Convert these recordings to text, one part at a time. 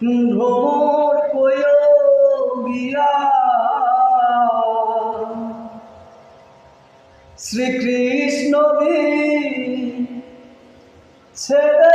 ভ্রমর কয় গিয়া। শ্রীকৃষ্ণ ছেড়ে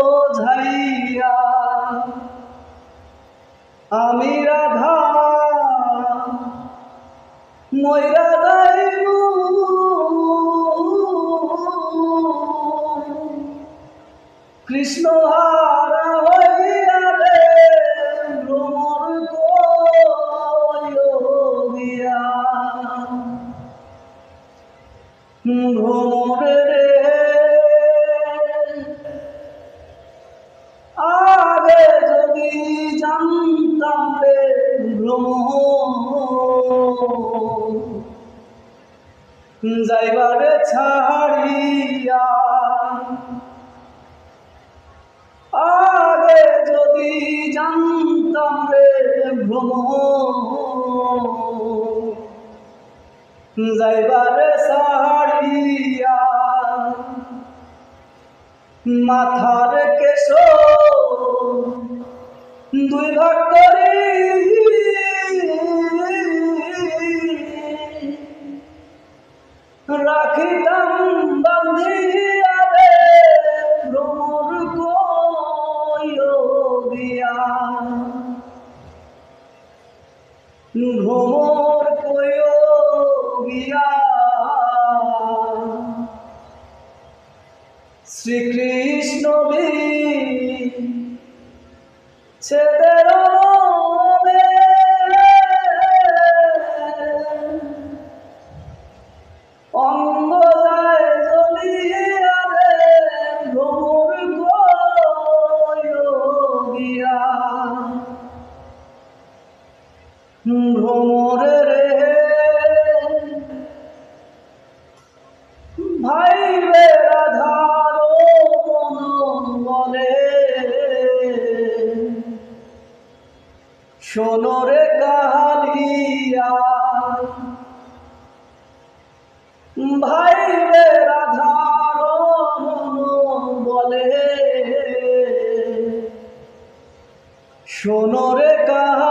বোঝাইয়া আমি রাধা ময়রা যাইব। কৃষ্ণ হারা হইয়া ভ্রমরে যাইবারে ছাড়িয়া। আগে যদি জানতাম রে ভ্রমণ যাইবারে ছাড়িয়া। মাথার কেশ দুই ভাগ করি কইয়া ভ্রমর কইয়া শ্রীকৃষ্ণ ছেদের ভ্রমরে রে। ভাই রে রাধার বলে। সোনরে কালিয়া। ভাই রে রাধার বলে। সোনরে কালিয়া।